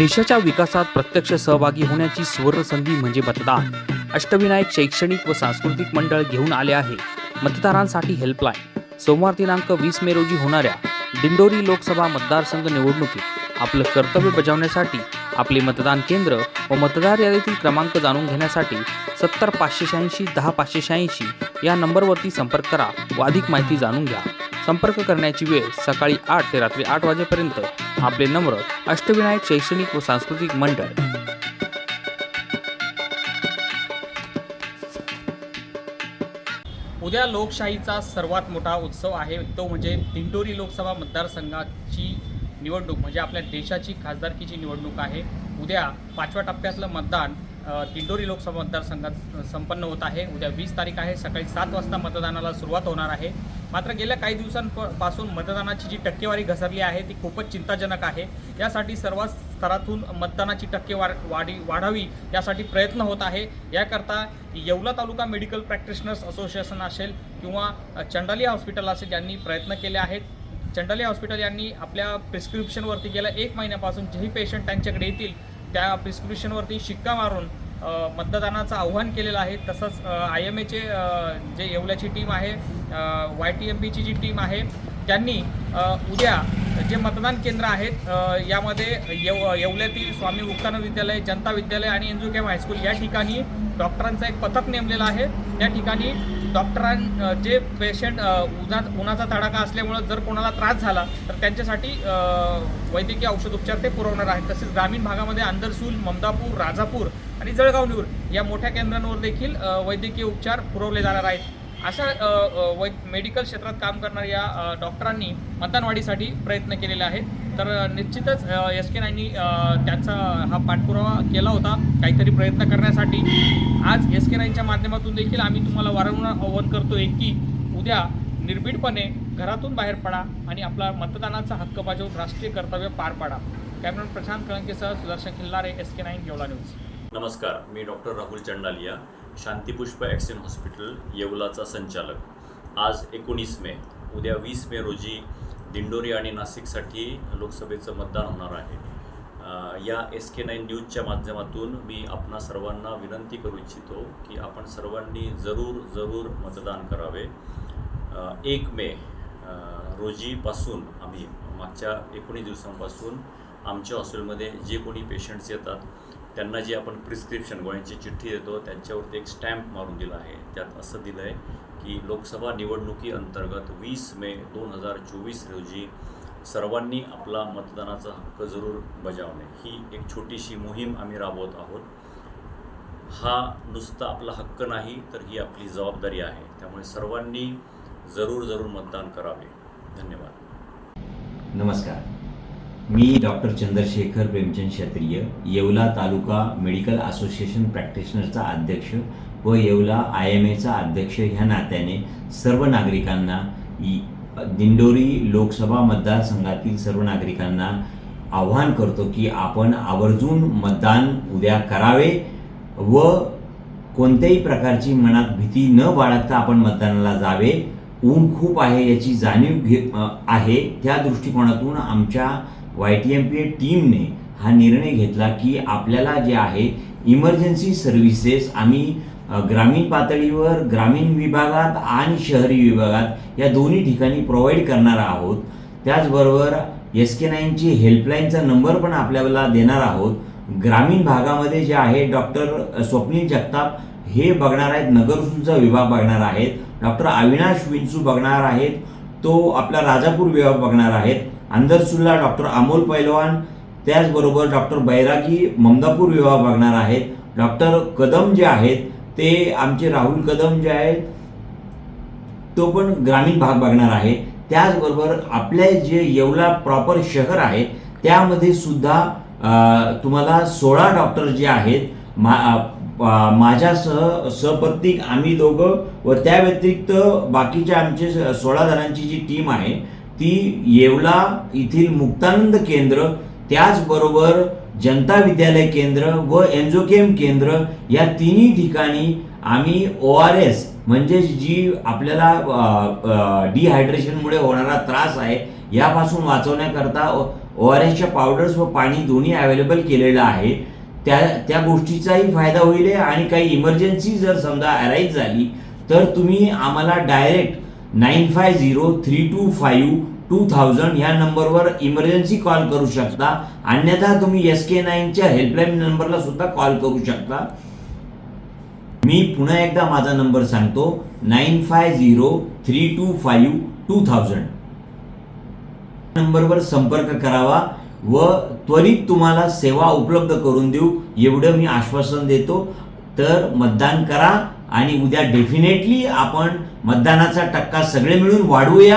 देशाच्या विकासात प्रत्यक्ष सहभागी होण्याची सुवर्ण संधी म्हणजे मतदान. अष्टविनायक शैक्षणिक व सांस्कृतिक मंडळ घेऊन आले आहे. मतदारांसाठी हेल्पलाईन सोमवार दिनांक वीस मे रोजी होणाऱ्या दिंडोरी लोकसभा मतदारसंघ निवडणुकीत आपलं कर्तव्य बजावण्यासाठी आपले मतदान केंद्र व मतदार यादीतील क्रमांक जाणून घेण्यासाठी सत्तर पाचशे शहाऐंशी दहा पाचशे शहाऐंशी या नंबरवरती संपर्क करा व अधिक माहिती जाणून घ्या. संपर्क करण्याची वेळ सकाळी आठ ते रात्री आठ वाजेपर्यंत. आपले नम्र अष्टविनायक शैक्षणिक व सांस्कृतिक मंडळ. उद्या लोकशाहीचा सर्वात मोठा उत्सव आहे. तो म्हणजे दिंडोरी लोकसभा मतदारसंघाची निवडणूक म्हणजे आपल्या देशाची खासदारकीची निवडणूक आहे. उद्या पाचव्या टप्प्यातलं मतदान दिंडोरी लोकसभा मतदारसंघात संपन्न होत आहे. उद्या वीस तारीख आहे. सकाळी सात वाजता मतदानाला सुरुवात होणार आहे. मात्र गेल्या काही दिवसांपासून मतदानाची जी टक्केवारी घसरली आहे ती खूपच चिंताजनक आहे. यासाठी सर्व स्तरातून मतदानाची टक्केवार वाढी वाढावी यासाठी प्रयत्न होत आहे. याकरता Yeola taluka medical practitioners association असेल किंवा चंडाली हॉस्पिटल असेल यांनी प्रयत्न केले आहेत. चंडाली हॉस्पिटल यांनी आपल्या प्रिस्क्रिप्शनवरती गेल्या एक महिन्यापासून जेही पेशंट त्यांच्याकडे येतील त्या प्रिस्क्रिप्शनवरती शिक्का मारून मतदानाचं आव्हान केलेलं आहे. तसंच आय एम एचे जे येवल्याची टीम आहे वाय टी एम बीची जी टीम आहे त्यांनी उद्या जे मतदान केंद्र आहेत यामध्ये येव येवल्यातील स्वामी मुक्तानंद विद्यालय जनता विद्यालय आणि एनजू कॅम हायस्कूल या ठिकाणी डॉक्टरांचं एक पथक नेमलेलं आहे. त्या ठिकाणी डॉक्टरां जे पेशंट उन्हा उन्हाचा तडाखा असल्यामुळं जर कोणाला त्रास झाला तर त्यांच्यासाठी वैद्यकीय औषध उपचार ते पुरवणार आहेत. तसेच ग्रामीण भागामध्ये अंदरसूल ममदापूर राजापूर आणि जळगावनूर या मोठ्या केंद्रांवर देखील वैद्यकीय उपचार पुरवले जाणार आहेत. अशा वै मेडिकल क्षेत्रात काम करणाऱ्या डॉक्टरांनी मतदानवाढीसाठी प्रयत्न केलेले आहेत. तर निश्चितच एस के नाईनी त्याचा हा पाठपुरावा केला होता काहीतरी प्रयत्न करण्यासाठी. आज एस के नाईनच्या माध्यमातून देखील आम्ही तुम्हाला वारंवार आव्हान करतोय की उद्या निर्भीडपणे घरातून बाहेर पडा आणि आपला मतदानाचा हक्क बजावून राष्ट्रीय कर्तव्य पार पाडा. Cameraman Prashant कळंकेसह Sudarshan Khillare S K nine Yeola news. नमस्कार मी डॉक्टर राहुल चंडालिया शांतीपुष्प ॲक्सिन हॉस्पिटल येवलाचा संचालक. आज एकोणीस मे उद्या वीस मे रोजी दिंडोरी आणि नाशिकसाठी लोकसभेचं मतदान होणार आहे. या एस के नाईन न्यूजच्या माध्यमातून मी आपणा सर्वांना विनंती करू इच्छितो की आपण सर्वांनी जरूर जरूर मतदान करावे. एक मे रोजीपासून आम्ही मागच्या एकोणीस दिवसांपासून आमच्या हॉस्पिटलमध्ये जे कोणी पेशंट्स येतात त्यांना जे आपण प्रिस्क्रिप्शन गोळ्यांची चिठ्ठी देतो त्यांच्यावरती एक स्टॅम्प मारून दिला आहे. त्यात असं दिलं आहे की लोकसभा निवडणुकी अंतर्गत वीस मे दोन हजार चोवीस रोजी सर्वांनी आपला मतदानाचा हक्क जरूर बजावणे. ही एक छोटीशी मोहीम आम्ही राबवत आहोत. हा नुसता आपला हक्क नाही तर ही आपली जबाबदारी आहे. त्यामुळे सर्वांनी जरूर जरूर मतदान करावे. धन्यवाद. नमस्कार. मी doctor Chandrashekhar Premchand Kshatriya Yeola taluka medical association प्रॅक्टिशनरचा अध्यक्ष व येवला आय एम एचा अध्यक्ष ह्या नात्याने सर्व नागरिकांना इ- दिंडोरी लोकसभा मतदारसंघातील सर्व नागरिकांना आव्हान करतो की आपण आवर्जून मतदान उद्या करावे व कोणत्याही प्रकारची मनात भीती न बाळगता आपण मतदानाला जावे. ऊन खूप आहे याची जाणीव घे आहे. त्या दृष्टिकोनातून आमच्या Y T M P A टीमने हा निर्णय घेतला की आपल्याला जे आहे इमर्जन्सी सर्व्हिसेस आम्ही ग्रामीण पातळीवर ग्रामीण विभागात आणि शहरी विभागात या दोन्ही ठिकाणी प्रोव्हाइड करणार आहोत. त्याचबरोबर एस के नाईनची हेल्पलाईनचा नंबर पण आपल्याला देणार आहोत. ग्रामीण भागामध्ये जे आहे डॉक्टर स्वप्नील जगताप हे बघणार आहेत नगरसूचा विभाग बघणार आहेत डॉक्टर अविनाश विंचू बघणार आहेत तो आपला राजापूर विभाग बघणार आहेत अंदरसूरला डॉक्टर अमोल पैलवान त्याचबरोबर डॉक्टर बैरागी ममदापूर विभाग बघणार आहेत डॉक्टर कदम जे आहेत ते आमचे राहुल कदम जे आहेत तो पण ग्रामीण भाग बघणार आहे. त्याचबरोबर आपले जे येवला प्रॉपर शहर आहे त्यामध्ये सुद्धा तुम्हाला सोळा डॉक्टर जे आहेत मा माझ्यासह सपत्निक आम्ही दोघं व त्या व्यतिरिक्त बाकीच्या आमचे स- सोळा जणांची जी टीम आहे ती येवला येथील मुक्तानंद केंद्र त्याचबरोबर जनता विद्यालय केंद्र व एन्झोकेम केंद्र या तिन्ही ठिकाणी आम्ही ओ आर एस म्हणजेच जी आपल्याला डिहायड्रेशनमुळे होणारा त्रास आहे यापासून वाचवण्याकरता ओ आर एसच्या पावडर्स व पाणी दोन्ही अवेलेबल केलेलं आहे. त्या त्या गोष्टीचाही फायदा होईल आणि काही इमर्जन्सी जर समजा अराईज झाली तर तुम्ही आम्हाला direct nine five zero three two five two thousand ह्या नंबरवर इमर्जन्सी कॉल करू शकता. अन्यथा तुम्ही एस के नाईनच्या हेल्पलाईन नंबरला सुद्धा कॉल करू शकता. मी पुन्हा एकदा माझा नंबर सांगतो nine five zero three two five two thousand नंबरवर संपर्क करावा व त्वरित तुम्हाला सेवा उपलब्ध करून देऊ एवढं मी आश्वासन देतो. तर मतदान करा आणि उद्या डेफिनेटली आपण मतदानाचा टक्का सगळे मिळून वाढवूया.